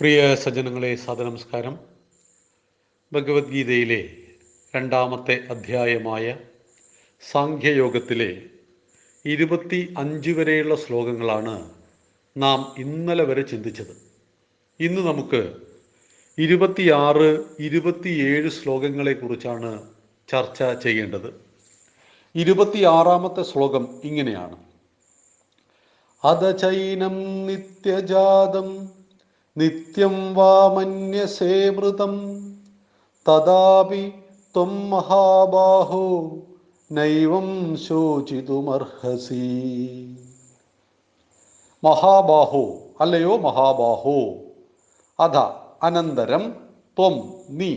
പ്രിയ സജ്ജനങ്ങളെ സദനമസ്കാരം ഭഗവത്ഗീതയിലെ രണ്ടാമത്തെ അധ്യായമായ സാഖ്യയോഗത്തിലെ ഇരുപത്തി അഞ്ച് വരെയുള്ള ശ്ലോകങ്ങളാണ് നാം ഇന്നലെ വരെ ചിന്തിച്ചത്. ഇന്ന് നമുക്ക് ഇരുപത്തിയാറ് ഇരുപത്തിയേഴ് ശ്ലോകങ്ങളെക്കുറിച്ചാണ് ചർച്ച ചെയ്യേണ്ടത്. ഇരുപത്തിയാറാമത്തെ ശ്ലോകം ഇങ്ങനെയാണ്. അധചൈനം നിത്യജാതം നിത്യം വാമന്യസേ മൃതം. തഥാപി ത്വം മഹാബാഹോ നൈവം ശോചിതുമർഹസി. മഹാബാഹോ അല്ലയോ മഹാബാഹോ? അധ അനന്തരം ത്വം നീ.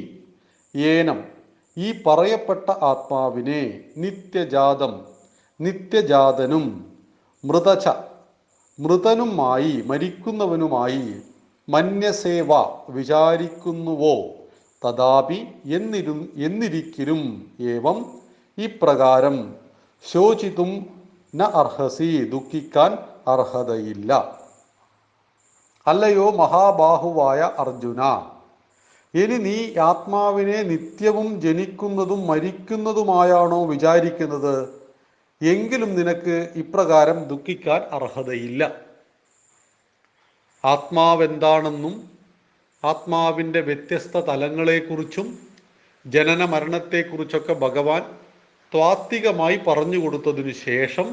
ഏനം ഈ പറയപ്പെട്ട ആത്മാവിനെ നിത്യജാതം നിത്യജാതനും മൃതച മൃതനുമായി മരിക്കുന്നവനുമായി മന്യസേവ വിചാരിക്കുന്നുവോ? തഥാപി എന്നിരു എന്നിരിക്കലും ഏവം ഇപ്രകാരം ശോചിതും ന അർഹസി ദുഃഖിക്കാൻ അർഹതയില്ല. അല്ലയോ മഹാബാഹുവായ അർജുന ഇനി നീ ആത്മാവിനെ നിത്യവും ജനിക്കുന്നതും മരിക്കുന്നതുമായാണോ വിചാരിക്കുന്നത്? എങ്കിലും നിനക്ക് ഇപ്രകാരം ദുഃഖിക്കാൻ അർഹതയില്ല. ആത്മാവെന്താണെന്നും ആത്മാവിന്റെ വ്യത്യസ്ത തലങ്ങളെക്കുറിച്ചും ജനന മരണത്തെക്കുറിച്ചൊക്കെ ഭഗവാൻ ത്വാത്വികമായി പറഞ്ഞു കൊടുത്തതിനു ശേഷം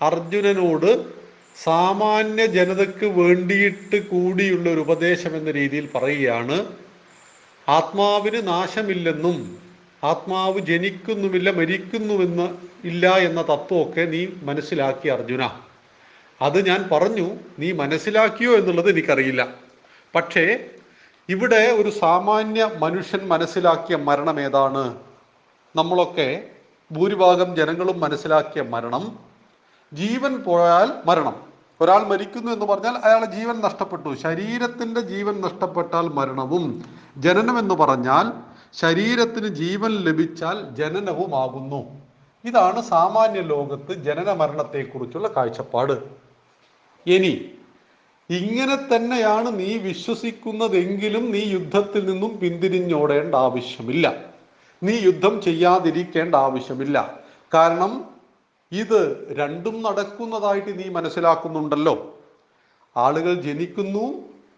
അർജുനനോട് സാമാന്യ ജനതയ്ക്ക് വേണ്ടിയിട്ട് കൂടിയുള്ള ഒരു ഉപദേശം എന്ന രീതിയിൽ പറയുകയാണ് ആത്മാവിന് നാശമില്ലെന്നും ആത്മാവ് ജനിക്കുന്നുമില്ല മരിക്കുന്നുവെന്ന് ഇല്ല എന്ന തത്വമൊക്കെ നീ മനസ്സിലാക്കി അർജുന. അത് ഞാൻ പറഞ്ഞു നീ മനസ്സിലാക്കിയോ എന്നുള്ളത് എനിക്കറിയില്ല. പക്ഷേ ഇവിടെ ഒരു സാമാന്യ മനുഷ്യൻ മനസ്സിലാക്കിയ മരണം ഏതാണ്? നമ്മളൊക്കെ ഭൂരിഭാഗം ജനങ്ങളും മനസ്സിലാക്കിയ മരണം ജീവൻ പോയാൽ മരണം. ഒരാൾ മരിക്കുന്നു എന്ന് പറഞ്ഞാൽ അയാളെ ജീവൻ നഷ്ടപ്പെട്ടു. ശരീരത്തിന്റെ ജീവൻ നഷ്ടപ്പെട്ടാൽ മരണവും. ജനനം എന്ന് പറഞ്ഞാൽ ശരീരത്തിന് ജീവൻ ലഭിച്ചാൽ ജനനവുമാകുന്നു. ഇതാണ് സാമാന്യ ലോകത്ത് ജനന മരണത്തെക്കുറിച്ചുള്ള കാഴ്ചപ്പാട്. ഇനി ഇങ്ങനെ തന്നെയാണ് നീ വിശ്വസിക്കുന്നതെങ്കിലും നീ യുദ്ധത്തിൽ നിന്നും പിന്തിരിഞ്ഞോടേണ്ട ആവശ്യമില്ല. നീ യുദ്ധം ചെയ്യാതിരിക്കേണ്ട ആവശ്യമില്ല. കാരണം ഇത് രണ്ടും നടക്കുന്നതായിട്ട് നീ മനസ്സിലാക്കുന്നുണ്ടല്ലോ. ആളുകൾ ജനിക്കുന്നു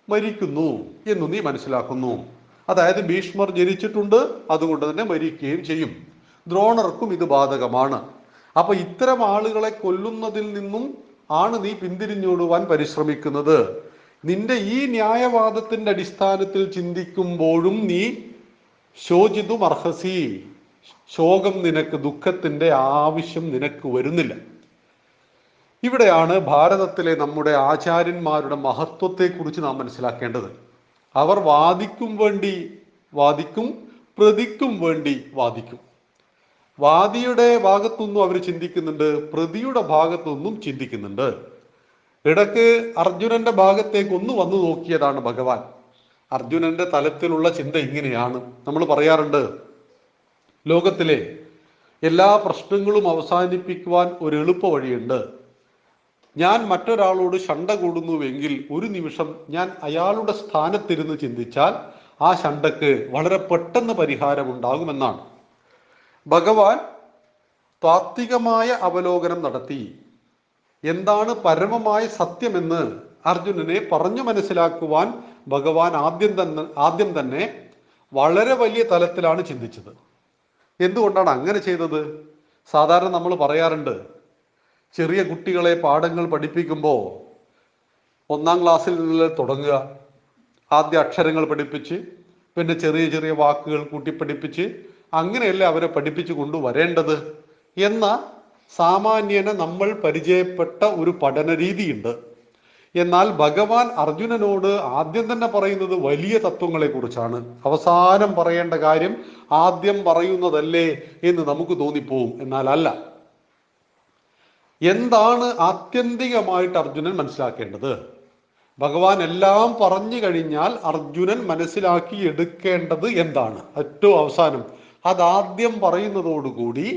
മരിക്കുന്നു എന്ന് നീ മനസ്സിലാക്കുന്നു. അതായത് ഭീഷ്മർ ജനിച്ചിട്ടുണ്ട് അതുകൊണ്ട് തന്നെ മരിക്കുകയും ചെയ്യും. ദ്രോണർക്കും ഇത് ബാധകമാണ്. അപ്പൊ ഇത്തരം ആളുകളെ കൊല്ലുന്നതിൽ നിന്നും ആണ് നീ പിന്തിരിഞ്ഞോടുവാൻ പരിശ്രമിക്കുന്നത്. നിന്റെ ഈ ന്യായവാദത്തിന്റെ അടിസ്ഥാനത്തിൽ ചിന്തിക്കുമ്പോഴും നീ ശോചിതു അർഹസി. ശോകം നിനക്ക് ദുഃഖത്തിന്റെ ആവശ്യം നിനക്ക് വരുന്നില്ല. ഇവിടെയാണ് ഭാരതത്തിലെ നമ്മുടെ ആചാര്യന്മാരുടെ മഹത്വത്തെക്കുറിച്ച് നാം മനസ്സിലാക്കേണ്ടത്. അവർ വാദിക്കും വേണ്ടി വാദിക്കും പ്രതിക്കും വേണ്ടി വാദിക്കും. വാദിയുടെ ഭാഗത്തുനിന്നും അവർ ചിന്തിക്കുന്നുണ്ട് പ്രതിയുടെ ഭാഗത്തുനിന്നും ചിന്തിക്കുന്നുണ്ട്. ഇടയ്ക്ക് അർജുനന്റെ ഭാഗത്തേക്ക് ഒന്ന് വന്നു നോക്കിയതാണ് ഭഗവാൻ. അർജുനന്റെ തലത്തിലുള്ള ചിന്ത ഇങ്ങനെയാണ്. നമ്മൾ പറയാറുണ്ട് ലോകത്തിലെ എല്ലാ പ്രശ്നങ്ങളും അവസാനിപ്പിക്കുവാൻ ഒരു എളുപ്പ വഴിയുണ്ട്. ഞാൻ മറ്റൊരാളോട് ശണ്ട കൂടുന്നുവെങ്കിൽ ഒരു നിമിഷം ഞാൻ അയാളുടെ സ്ഥാനത്തിരുന്ന് ചിന്തിച്ചാൽ ആ ശണ്ടക്ക് വളരെ പെട്ടെന്ന് പരിഹാരമുണ്ടാകുമെന്നാണ്. ഭഗവാൻ താത്വികമായ അവലോകനം നടത്തി. എന്താണ് പരമമായ സത്യമെന്ന് അർജുനനെ പറഞ്ഞു മനസ്സിലാക്കുവാൻ ഭഗവാൻ ആദ്യം തന്നെ ആദ്യം തന്നെ വളരെ വലിയ തലത്തിലാണ് ചിന്തിച്ചത്. എന്തുകൊണ്ടാണ് അങ്ങനെ ചെയ്തത്? സാധാരണ നമ്മൾ പറയാറുണ്ട് ചെറിയ കുട്ടികളെ പാഠങ്ങൾ പഠിപ്പിക്കുമ്പോൾ ഒന്നാം ക്ലാസ്സിൽ നിന്ന് തുടങ്ങുക ആദ്യ അക്ഷരങ്ങൾ പഠിപ്പിച്ച് പിന്നെ ചെറിയ ചെറിയ വാക്കുകൾ കൂട്ടി പഠിപ്പിച്ച് അങ്ങനെയല്ലേ അവരെ പഠിപ്പിച്ചു കൊണ്ടുവരേണ്ടത്? എന്ന സാമാന്യനെ നമ്മൾ പരിചയപ്പെട്ട ഒരു പഠന രീതിയുണ്ട്. എന്നാൽ ഭഗവാൻ അർജുനനോട് ആദ്യം തന്നെ പറയുന്നത് വലിയ തത്വങ്ങളെ കുറിച്ചാണ് അവസാനം പറയേണ്ട കാര്യം ആദ്യം പറയുന്നതല്ലേ എന്ന് നമുക്ക് തോന്നിപ്പോവും. എന്നാൽ അല്ല എന്താണ് ആത്യന്തികമായിട്ട് അർജുനൻ മനസ്സിലാക്കേണ്ടത്? ഭഗവാൻ എല്ലാം പറഞ്ഞു കഴിഞ്ഞാൽ അർജുനൻ മനസ്സിലാക്കി എടുക്കേണ്ടത് എന്താണ്? ഏറ്റവും അവസാനം അതാദ്യം പറയുന്നതോടുകൂടി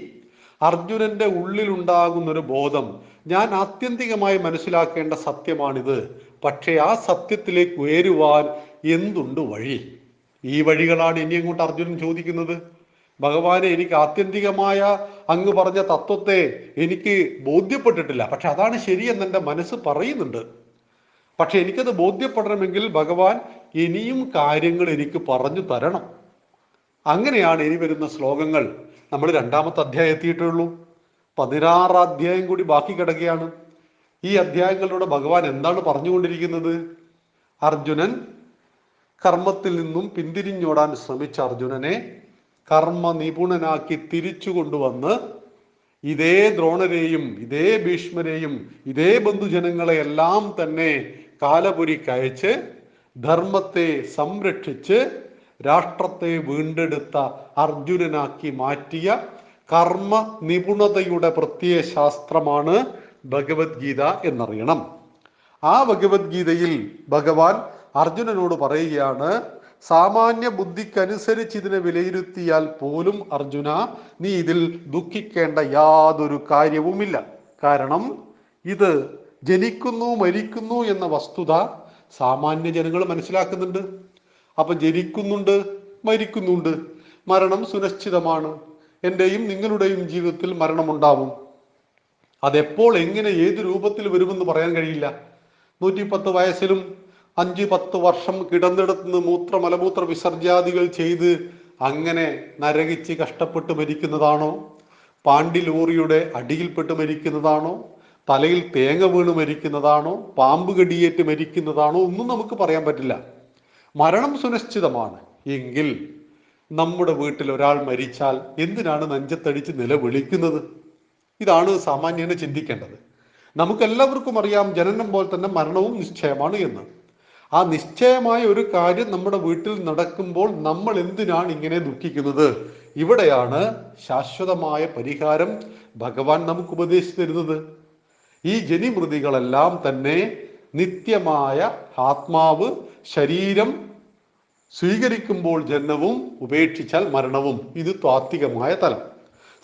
അർജുനന്റെ ഉള്ളിലുണ്ടാകുന്ന ഒരു ബോധം ഞാൻ ആത്യന്തികമായി മനസ്സിലാക്കേണ്ട സത്യമാണിത്. പക്ഷേ ആ സത്യത്തിലേക്ക് ഉയരുവാൻ എന്തുണ്ട് വഴി? ഈ വഴികളാണ് ഇനി അങ്ങോട്ട് അർജുനൻ ചോദിക്കുന്നത്? ഭഗവാനെ എനിക്ക് ആത്യന്തികമായ അങ്ങ് പറഞ്ഞ തത്വത്തെ എനിക്ക് ബോധ്യപ്പെട്ടിട്ടില്ല. പക്ഷെ അതാണ് ശരിയെന്ന് എന്റെ മനസ്സ് പറയുന്നുണ്ട്. പക്ഷെ എനിക്കത് ബോധ്യപ്പെടണമെങ്കിൽ ഭഗവാൻ ഇനിയും കാര്യങ്ങൾ എനിക്ക് പറഞ്ഞു തരണം. അങ്ങനെയാണ് ഇനി വരുന്ന ശ്ലോകങ്ങൾ. നമ്മൾ രണ്ടാമത്തെ അധ്യായം എത്തിയിട്ടുള്ളൂ. പതിനാറ് അധ്യായം കൂടി ബാക്കി കിടക്കുകയാണ്. ഈ അധ്യായങ്ങളിലൂടെ ഭഗവാൻ എന്താണ് പറഞ്ഞുകൊണ്ടിരിക്കുന്നത്? അർജുനൻ കർമ്മത്തിൽ നിന്നും പിന്തിരിഞ്ഞോടാൻ ശ്രമിച്ച അർജുനനെ കർമ്മ നിപുണനാക്കി തിരിച്ചു കൊണ്ടുവന്ന് ഇതേ ദ്രോണരെയും ഇതേ ഭീഷ്മരെയും ഇതേ ബന്ധുജനങ്ങളെ എല്ലാം തന്നെ കാലപുരിക്കയച്ച് ധർമ്മത്തെ സംരക്ഷിച്ച് രാഷ്ട്രത്തെ വീണ്ടെടുത്ത അർജുനനാക്കി മാറ്റിയ കർമ്മ നിപുണതയുടെ പ്രത്യയ ശാസ്ത്രമാണ് ഭഗവത്ഗീത എന്നറിയണം. ആ ഭഗവത്ഗീതയിൽ ഭഗവാൻ അർജുനനോട് പറയുകയാണ് സാമാന്യ ബുദ്ധിക്കനുസരിച്ച് ഇതിനെ വിലയിരുത്തിയാൽ പോലും അർജുന നീ ഇതിൽ ദുഃഖിക്കേണ്ട യാതൊരു കാര്യവുമില്ല. കാരണം ഇത് ജനിക്കുന്നു മരിക്കുന്നു എന്ന വസ്തുത സാമാന്യ ജനങ്ങൾ മനസ്സിലാക്കുന്നുണ്ട്. അപ്പൊ ജനിക്കുന്നുണ്ട് മരിക്കുന്നുണ്ട്. മരണം സുനിശ്ചിതമാണ്. എന്റെയും നിങ്ങളുടെയും ജീവിതത്തിൽ മരണമുണ്ടാവും. അതെപ്പോൾ എങ്ങനെ ഏത് രൂപത്തിൽ വരുമെന്ന് പറയാൻ കഴിയില്ല. നൂറ്റിപ്പത്ത് വയസ്സിലും അഞ്ച് പത്ത് വർഷം കിടന്നിടത്തുനിന്ന് മൂത്ര മലമൂത്ര വിസർജാദികൾ ചെയ്ത് അങ്ങനെ നരകിച്ച് കഷ്ടപ്പെട്ട് മരിക്കുന്നതാണോ? പാണ്ടി ലോറിയുടെ അടിയിൽപ്പെട്ട് മരിക്കുന്നതാണോ? തലയിൽ തേങ്ങ വീണ് മരിക്കുന്നതാണോ? പാമ്പ് കടിയേറ്റ് മരിക്കുന്നതാണോ? ഒന്നും നമുക്ക് പറയാൻ പറ്റില്ല. മരണം സുനിശ്ചിതമാണ്. എങ്കിൽ നമ്മുടെ വീട്ടിൽ ഒരാൾ മരിച്ചാൽ എന്തിനാണ് നെഞ്ചത്തടിച്ച് നിലവിളിക്കുന്നത്? ഇതാണ് സാമാന്യനെ ചിന്തിക്കേണ്ടത്. നമുക്കെല്ലാവർക്കും അറിയാം ജനനം പോലെ തന്നെ മരണവും നിശ്ചയമാണ് എന്ന്. ആ നിശ്ചയമായ ഒരു കാര്യം നമ്മുടെ വീട്ടിൽ നടക്കുമ്പോൾ നമ്മൾ എന്തിനാണ് ഇങ്ങനെ ദുഃഖിക്കുന്നത്? ഇവിടെയാണ് ശാശ്വതമായ പരിഹാരം ഭഗവാൻ നമുക്ക് ഉപദേശിച്ചു തരുന്നത്. ഈ ജനിമൃതികളെല്ലാം തന്നെ നിത്യമായ ആത്മാവ് ശരീരം സ്വീകരിക്കുമ്പോൾ ജനനവും ഉപേക്ഷിച്ചാൽ മരണവും. ഇത് താത്വികമായ തലം.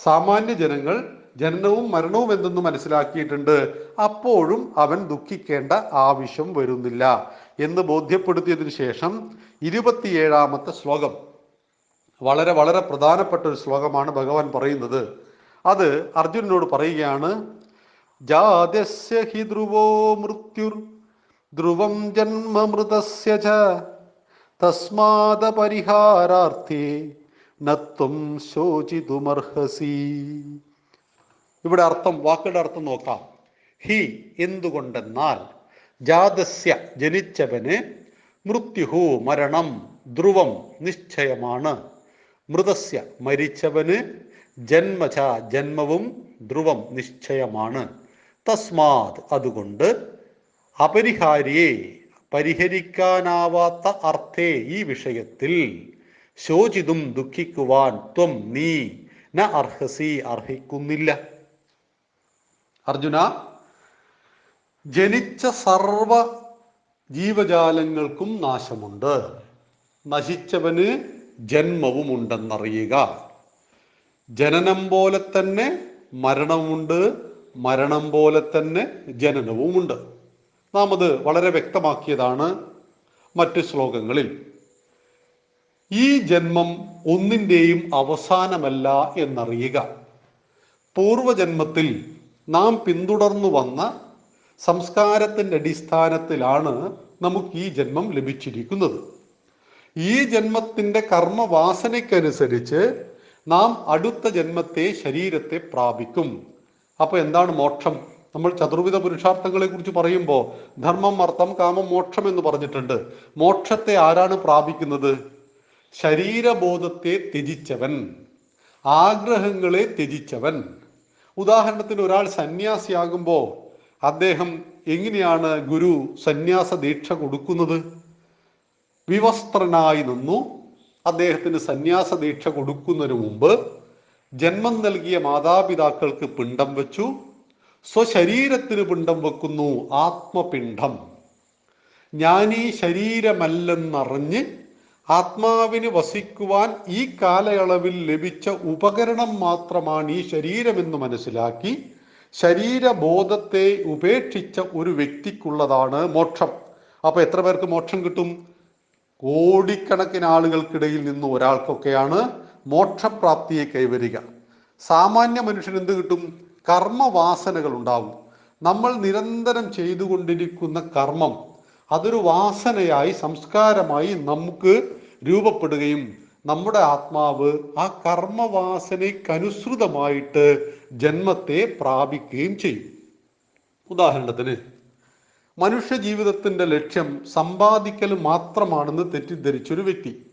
സാമാന്യ ജനങ്ങൾ ജനനവും മരണവും എന്തെന്ന് മനസ്സിലാക്കിയിട്ടുണ്ട്. അപ്പോഴും അവൻ ദുഃഖിക്കേണ്ട ആവശ്യം വരുന്നില്ല എന്ന് ബോധ്യപ്പെടുത്തിയതിനു ശേഷം ഇരുപത്തിയേഴാമത്തെ ശ്ലോകം. വളരെ വളരെ പ്രധാനപ്പെട്ട ഒരു ശ്ലോകമാണ് ഭഗവാൻ പറയുന്നത്. അത് അർജുനനോട് പറയുകയാണ് ജാതസ്യ ഹി ധ്രുവോ മൃത്യുർ ധ്രുവം ജന്മമൃതസ്യ ച. തസ്മാദ പരിഹാരാർത്ഥേ നത്വം ശോചിതുമർഹസി. ഇവിടെ അർത്ഥം വാക്കുകളുടെ അർത്ഥം നോക്കാം. ഹി എന്തുകൊണ്ടെന്നാൽ ജാതസ്യ ജനിച്ചവന് മൃത്യുഹു മരണം ധ്രുവം നിശ്ചയമാണ്. മൃതസ്യ മരിച്ചവന് ജന്മച ജന്മവും ധ്രുവം നിശ്ചയമാണ്. തസ്മാത് അതുകൊണ്ട് അപരിഹാരിയെ പരിഹരിക്കാനാവാത്ത അർത്ഥേ ഈ വിഷയത്തിൽ. ശോചിതും ദുഃഖിക്കുവാൻ ത്വം നീ ന അർഹസി അർഹിക്കുന്നില്ല. അർജുന ജനിച്ച സർവ ജീവജാലങ്ങൾക്കും നാശമുണ്ട്. നശിച്ചവന് ജന്മവും ഉണ്ടെന്നറിയുക ജനനം പോലെ തന്നെ മരണമുണ്ട് മരണം പോലെ തന്നെ ജനനവുമുണ്ട്. നാം അത് വളരെ വ്യക്തമാക്കിയതാണ് മറ്റു ശ്ലോകങ്ങളിൽ. ഈ ജന്മം ഒന്നിന്റെയും അവസാനമല്ല എന്നറിയുക. പൂർവജന്മത്തിൽ നാം പിന്തുടർന്നു വന്ന സംസ്കാരത്തിന്റെ അടിസ്ഥാനത്തിലാണ് നമുക്ക് ഈ ജന്മം ലഭിച്ചിരിക്കുന്നത്. ഈ ജന്മത്തിന്റെ കർമ്മവാസനയ്ക്കനുസരിച്ച് നാം അടുത്ത ജന്മത്തെ ശരീരത്തെ പ്രാപിക്കും. അപ്പോൾ എന്താണ് മോക്ഷം? നമ്മൾ ചതുർവിധ പുരുഷാർത്ഥങ്ങളെ കുറിച്ച് പറയുമ്പോൾ ധർമ്മം അർത്ഥം കാമം മോക്ഷം എന്ന് പറഞ്ഞിട്ടുണ്ട്. മോക്ഷത്തെ ആരാണ് പ്രാപിക്കുന്നത്? ശരീരബോധത്തെ ത്യജിച്ചവൻ. ആഗ്രഹങ്ങളെ ത്യജിച്ചവൻ. ഉദാഹരണത്തിന് ഒരാൾ സന്യാസിയാകുമ്പോൾ അദ്ദേഹം എങ്ങനെയാണ് ഗുരു സന്യാസ ദീക്ഷ കൊടുക്കുന്നത്? വിവസ്ത്രനായി നിന്നു. അദ്ദേഹത്തിന് സന്യാസ ദീക്ഷ കൊടുക്കുന്നതിന് മുമ്പ് ജന്മം നൽകിയ മാതാപിതാക്കൾക്ക് പിണ്ടം വെച്ചു. സ്വശരീരത്തിന് പിണ്ടം വെക്കുന്നു ആത്മപിണ്ഡം. ഞാനീ ശരീരമല്ലെന്നറിഞ്ഞ് ആത്മാവിന് വസിക്കുവാൻ ഈ കാലയളവിൽ ലഭിച്ച ഉപകരണം മാത്രമാണ് ഈ ശരീരമെന്ന് മനസ്സിലാക്കി ശരീരബോധത്തെ ഉപേക്ഷിച്ച ഒരു വ്യക്തിക്കുള്ളതാണ് മോക്ഷം. അപ്പൊ എത്ര പേർക്ക് മോക്ഷം കിട്ടും? കോടിക്കണക്കിന് ആളുകൾക്കിടയിൽ നിന്ന് ഒരാൾക്കൊക്കെയാണ് മോക്ഷപ്രാപ്തിയെ കൈവരിക. സാമാന്യ മനുഷ്യൻ എന്ത് കിട്ടും? കർമ്മവാസനകൾ ഉണ്ടാവും. നമ്മൾ നിരന്തരം ചെയ്തുകൊണ്ടിരിക്കുന്ന കർമ്മം അതൊരു വാസനയായി സംസ്കാരമായി നമുക്ക് രൂപപ്പെടുകയും നമ്മുടെ ആത്മാവ് ആ കർമ്മവാസനയ്ക്കനുസൃതമായിട്ട് ജന്മത്തെ പ്രാപിക്കുകയും ചെയ്യും. ഉദാഹരണത്തിന് മനുഷ്യ ജീവിതത്തിന്റെ ലക്ഷ്യം സമ്പാദിക്കൽ മാത്രമാണെന്ന് തെറ്റിദ്ധരിച്ചൊരു വ്യക്തി.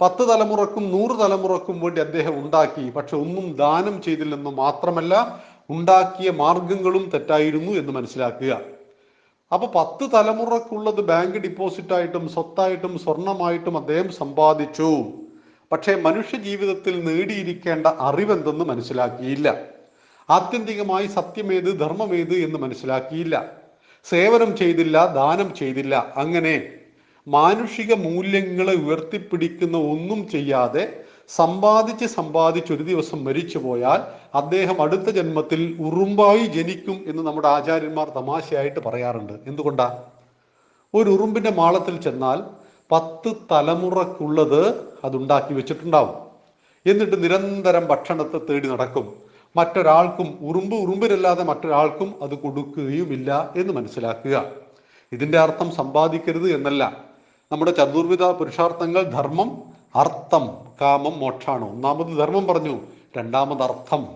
പത്ത് തലമുറക്കും നൂറ് തലമുറക്കും വേണ്ടി അദ്ദേഹം ഉണ്ടാക്കി പക്ഷെ ഒന്നും ദാനം ചെയ്തില്ലെന്ന് മാത്രമല്ല ഉണ്ടാക്കിയ മാർഗങ്ങളും തെറ്റായിരുന്നു എന്ന് മനസ്സിലാക്കുക. അപ്പൊ പത്ത് തലമുറക്കുള്ളത് ബാങ്ക് ഡിപ്പോസിറ്റ് ആയിട്ടും സ്വത്തായിട്ടും സ്വർണമായിട്ടും അദ്ദേഹം സമ്പാദിച്ചു. പക്ഷേ മനുഷ്യ ജീവിതത്തിൽ നേടിയിരിക്കേണ്ട അറിവെന്തെന്ന് മനസ്സിലാക്കിയില്ല. ആത്യന്തികമായി സത്യമേത് ധർമ്മമേത് എന്ന് മനസ്സിലാക്കിയില്ല. സേവനം ചെയ്തില്ല ദാനം ചെയ്തില്ല. അങ്ങനെ മാനുഷിക മൂല്യങ്ങളെ ഉയർത്തിപ്പിടിക്കുന്ന ഒന്നും ചെയ്യാതെ സമ്പാദിച്ച് സമ്പാദിച്ച് ഒരു ദിവസം മരിച്ചു പോയാൽ അദ്ദേഹം അടുത്ത ജന്മത്തിൽ ഉറുമ്പായി ജനിക്കും എന്ന് നമ്മുടെ ആചാര്യന്മാർ തമാശയായിട്ട് പറയാറുണ്ട്. എന്തുകൊണ്ടാ? ഒരു ഉറുമ്പിന്റെ മാളത്തിൽ ചെന്നാൽ പത്ത് തലമുറക്കുള്ളത് അതുണ്ടാക്കി വെച്ചിട്ടുണ്ടാവും. എന്നിട്ട് നിരന്തരം ഭക്ഷണത്തെ തേടി നടക്കും. മറ്റൊരാൾക്കും ഉറുമ്പ് ഉറുമ്പിലല്ലാതെ മറ്റൊരാൾക്കും അത് കൊടുക്കുകയുമില്ല എന്ന് മനസ്സിലാക്കുക. ഇതിന്റെ അർത്ഥം സമ്പാദിക്കരുത് എന്നല്ല. നമ്മുടെ ചതുർവിധ പുരുഷാർത്ഥങ്ങൾ ധർമ്മം അർത്ഥം കാമം മോക്ഷാണ്? ഒന്നാമത് ധർമ്മം പറഞ്ഞു രണ്ടാമത് അർത്ഥം.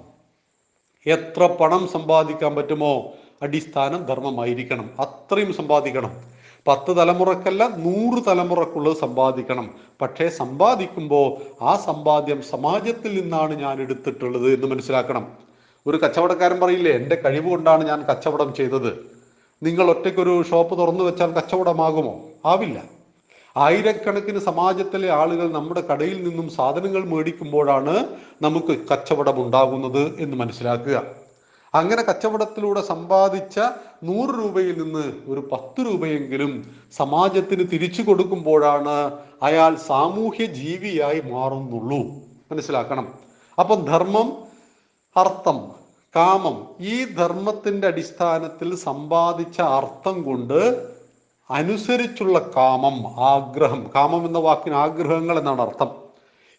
എത്ര പണം സമ്പാദിക്കാൻ പറ്റുമോ? അടിസ്ഥാനം ധർമ്മമായിരിക്കണം. അത്രയും സമ്പാദിക്കണം. പത്ത് തലമുറക്കല്ല നൂറ് തലമുറക്കുള്ളത് സമ്പാദിക്കണം. പക്ഷേ സമ്പാദിക്കുമ്പോൾ ആ സമ്പാദ്യം സമാജത്തിൽ നിന്നാണ് ഞാൻ എടുത്തിട്ടുള്ളത് എന്ന് മനസ്സിലാക്കണം. ഒരു കച്ചവടക്കാരൻ പറയില്ലേ എന്റെ കഴിവ് കൊണ്ടാണ് ഞാൻ കച്ചവടം ചെയ്തത്. നിങ്ങൾ ഒറ്റയ്ക്കൊരു ഷോപ്പ് തുറന്നു വെച്ചാൽ കച്ചവടമാകുമോ? ആവില്ല. ആയിരക്കണക്കിന് സമാജത്തിലെ ആളുകൾ നമ്മുടെ കടയിൽ നിന്നും സാധനങ്ങൾ മേടിക്കുമ്പോഴാണ് നമുക്ക് കച്ചവടം ഉണ്ടാകുന്നത് എന്ന് മനസ്സിലാക്കുക. അങ്ങനെ കച്ചവടത്തിലൂടെ സമ്പാദിച്ച നൂറ് രൂപയിൽ നിന്ന് ഒരു പത്ത് രൂപയെങ്കിലും സമാജത്തിന് തിരിച്ചു കൊടുക്കുമ്പോഴാണ് അയാൾ സാമൂഹ്യ ജീവിയായി മാറുന്നുള്ളൂ. മനസ്സിലാക്കണം. അപ്പൊ ധർമ്മം അർത്ഥം കാമം ഈ ധർമ്മത്തിന്റെ അടിസ്ഥാനത്തിൽ സമ്പാദിച്ച അർത്ഥം കൊണ്ട് അനുസരിച്ചുള്ള കാമം ആഗ്രഹം. കാമം എന്ന വാക്കിന് ആഗ്രഹങ്ങൾ എന്നാണ് അർത്ഥം.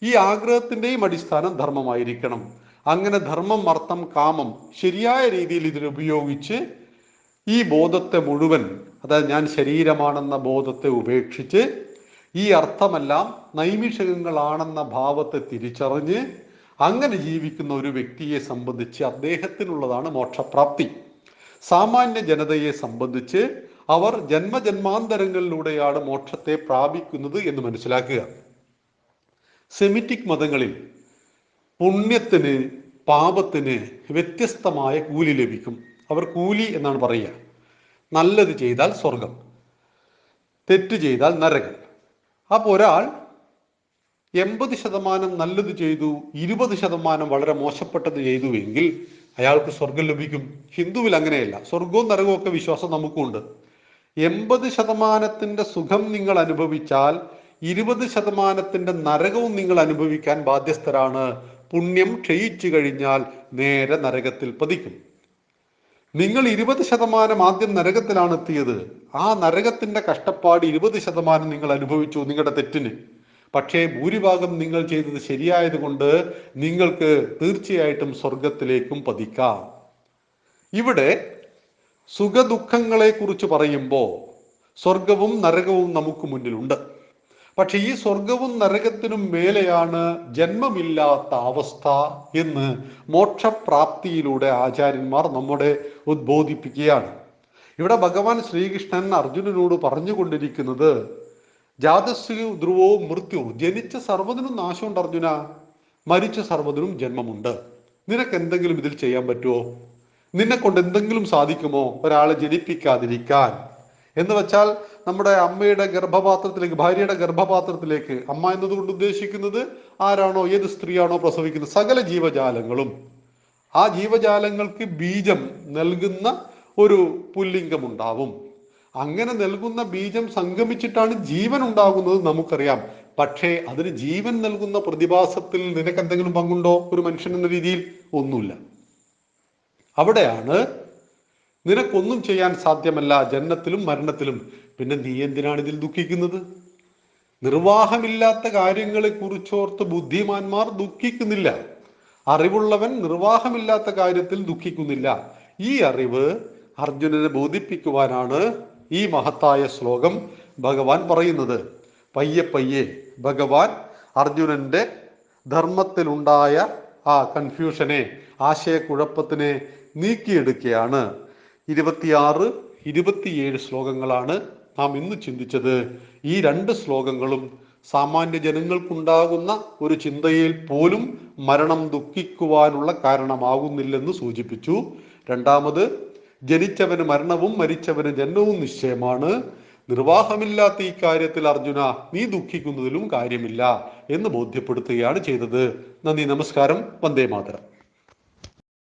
ഈ ആഗ്രഹത്തിന്റെയും അടിസ്ഥാനം ധർമ്മമായിരിക്കണം. അങ്ങനെ ധർമ്മം അർത്ഥം കാമം ശരിയായ രീതിയിൽ ഇതിനുപയോഗിച്ച് ഈ ബോധത്തെ മുഴുവൻ അതായത് ഞാൻ ശരീരമാണെന്ന ബോധത്തെ ഉപേക്ഷിച്ച് ഈ അർത്ഥമെല്ലാം നൈമിഷകങ്ങളാണെന്ന ഭാവത്തെ തിരിച്ചറിഞ്ഞ് അങ്ങനെ ജീവിക്കുന്ന ഒരു വ്യക്തിയെ സംബന്ധിച്ച് അദ്ദേഹത്തിനുള്ളതാണ് മോക്ഷപ്രാപ്തി. സാമാന്യ ജനതയെ സംബന്ധിച്ച് അവർ ജന്മജന്മാന്തരങ്ങളിലൂടെയാണ് മോക്ഷത്തെ പ്രാപിക്കുന്നത് എന്ന് മനസ്സിലാക്കുക. സെമിറ്റിക് മതങ്ങളിൽ പുണ്യത്തിന് പാപത്തിന് വ്യത്യസ്തമായ കൂലി ലഭിക്കും. അവർ കൂലി എന്നാണ് പറയുക. നല്ലത് ചെയ്താൽ സ്വർഗം തെറ്റ് ചെയ്താൽ നരകം. അപ്പോൾ ഒരാൾ എൺപത് ശതമാനം നല്ലത് ചെയ്തു ഇരുപത് ശതമാനം വളരെ മോശപ്പെട്ടത് ചെയ്തുവെങ്കിൽ അയാൾക്ക് സ്വർഗം ലഭിക്കും. ഹിന്ദുവിൽ അങ്ങനെയല്ല. സ്വർഗവും നരകവും ഒക്കെ വിശ്വാസം നമുക്കുണ്ട്. എൺപത് ശതമാനത്തിന്റെ സുഖം നിങ്ങൾ അനുഭവിച്ചാൽ ഇരുപത് ശതമാനത്തിന്റെ നരകവും നിങ്ങൾ അനുഭവിക്കാൻ ബാധ്യസ്ഥരാണ്. പുണ്യം ക്ഷയിച്ചു കഴിഞ്ഞാൽ നേരെ നരകത്തിൽ പതിക്കും. നിങ്ങൾ ഇരുപത് ശതമാനം ആദ്യം നരകത്തിലാണ് എത്തിയത്. ആ നരകത്തിന്റെ കഷ്ടപ്പാട് ഇരുപത് ശതമാനം നിങ്ങൾ അനുഭവിച്ചു നിങ്ങളുടെ തെറ്റിന്. പക്ഷേ ഭൂരിഭാഗം നിങ്ങൾ ചെയ്തത് ശരിയായതുകൊണ്ട് നിങ്ങൾക്ക് തീർച്ചയായിട്ടും സ്വർഗത്തിലേക്കും പതിക്കാം. ഇവിടെ സുഖദുഃഖങ്ങളെ കുറിച്ച് പറയുമ്പോൾ സ്വർഗവും നരകവും നമുക്ക് മുന്നിലുണ്ട്. പക്ഷെ ഈ സ്വർഗവും നരകത്തിനും മേലെയാണ് ജന്മമില്ലാത്ത അവസ്ഥ എന്ന് മോക്ഷപ്രാപ്തിയിലൂടെ ആചാര്യന്മാർ നമ്മുടെ ഉദ്ബോധിപ്പിക്കുകയാണ്. ഇവിടെ ഭഗവാൻ ശ്രീകൃഷ്ണൻ അർജുനനോട് പറഞ്ഞുകൊണ്ടിരിക്കുന്നത് ജാതസ്വി ധ്രുവോ മൃത്യു ജനിച്ച സർവതിനും നാശമുണ്ട് അർജുന മരിച്ച സർവതിനും ജന്മമുണ്ട്. നിനക്ക് എന്തെങ്കിലും ഇതിൽ ചെയ്യാൻ പറ്റുമോ? നിന്നെ കൊണ്ട് എന്തെങ്കിലും സാധിക്കുമോ? ഒരാളെ ജനിപ്പിക്കാതിരിക്കാൻ. എന്ന് വെച്ചാൽ നമ്മുടെ അമ്മയുടെ ഗർഭപാത്രത്തിലേക്ക് ഭാര്യയുടെ ഗർഭപാത്രത്തിലേക്ക് അമ്മ എന്നതുകൊണ്ട് ഉദ്ദേശിക്കുന്നത് ആരാണോ ഏത് സ്ത്രീയാണോ പ്രസവിക്കുന്നത്? സകല ജീവജാലങ്ങളും. ആ ജീവജാലങ്ങൾക്ക് ബീജം നൽകുന്ന ഒരു പുല്ലിംഗം ഉണ്ടാവും അങ്ങനെ നൽകുന്ന ബീജം സംഗമിച്ചിട്ടാണ് ജീവൻ ഉണ്ടാകുന്നത് നമുക്കറിയാം. പക്ഷേ അതിന് ജീവൻ നൽകുന്ന പ്രതിഭാസത്തിൽ നിനക്ക് എന്തെങ്കിലും പങ്കുണ്ടോ? ഒരു മനുഷ്യൻ എന്ന രീതിയിൽ ഒന്നുമില്ല. അവിടെയാണ് നിനക്കൊന്നും ചെയ്യാൻ സാധ്യമല്ല ജന്മത്തിലും മരണത്തിലും. പിന്നെ നീ എന്തിനാണ് ഇതിൽ ദുഃഖിക്കുന്നത്? നിർവാഹമില്ലാത്ത കാര്യങ്ങളെ കുറിച്ചോർത്ത് ബുദ്ധിമാന്മാർ ദുഃഖിക്കുന്നില്ല. അറിവുള്ളവൻ നിർവാഹമില്ലാത്ത കാര്യത്തിൽ ദുഃഖിക്കുന്നില്ല. ഈ അറിവ് അർജുനനെ ബോധിപ്പിക്കുവാനാണ് ഈ മഹത്തായ ശ്ലോകം ഭഗവാൻ പറയുന്നത്. പയ്യെ പയ്യെ ഭഗവാൻ അർജുനന്റെ ധർമ്മത്തിലുണ്ടായ ആ കൺഫ്യൂഷനെ ആശയക്കുഴപ്പത്തിനെ നീക്കിയെടുക്കുകയാണ്. ഇരുപത്തിയാറ് ഇരുപത്തിയേഴ് ശ്ലോകങ്ങളാണ് നാം ഇന്ന് ചിന്തിച്ചത്. ഈ രണ്ട് ശ്ലോകങ്ങളും സാമാന്യ ജനങ്ങൾക്കുണ്ടാകുന്ന ഒരു ചിന്തയിൽ പോലും മരണം ദുഃഖിക്കുവാനുള്ള കാരണമാകുന്നില്ലെന്ന് സൂചിപ്പിച്ചു. രണ്ടാമത് ജനിച്ചവന് മരണവും മരിച്ചവന് ജന്മവും നിശ്ചയമാണ്. നിർവാഹമില്ലാത്ത ഈ കാര്യത്തിൽ അർജുന നീ ദുഃഖിക്കുന്നതിലും കാര്യമില്ല എന്ന് ബോധ്യപ്പെടുത്തുകയാണ് ചെയ്തത്. നന്ദി നമസ്കാരം. വന്ദേ മാതരം.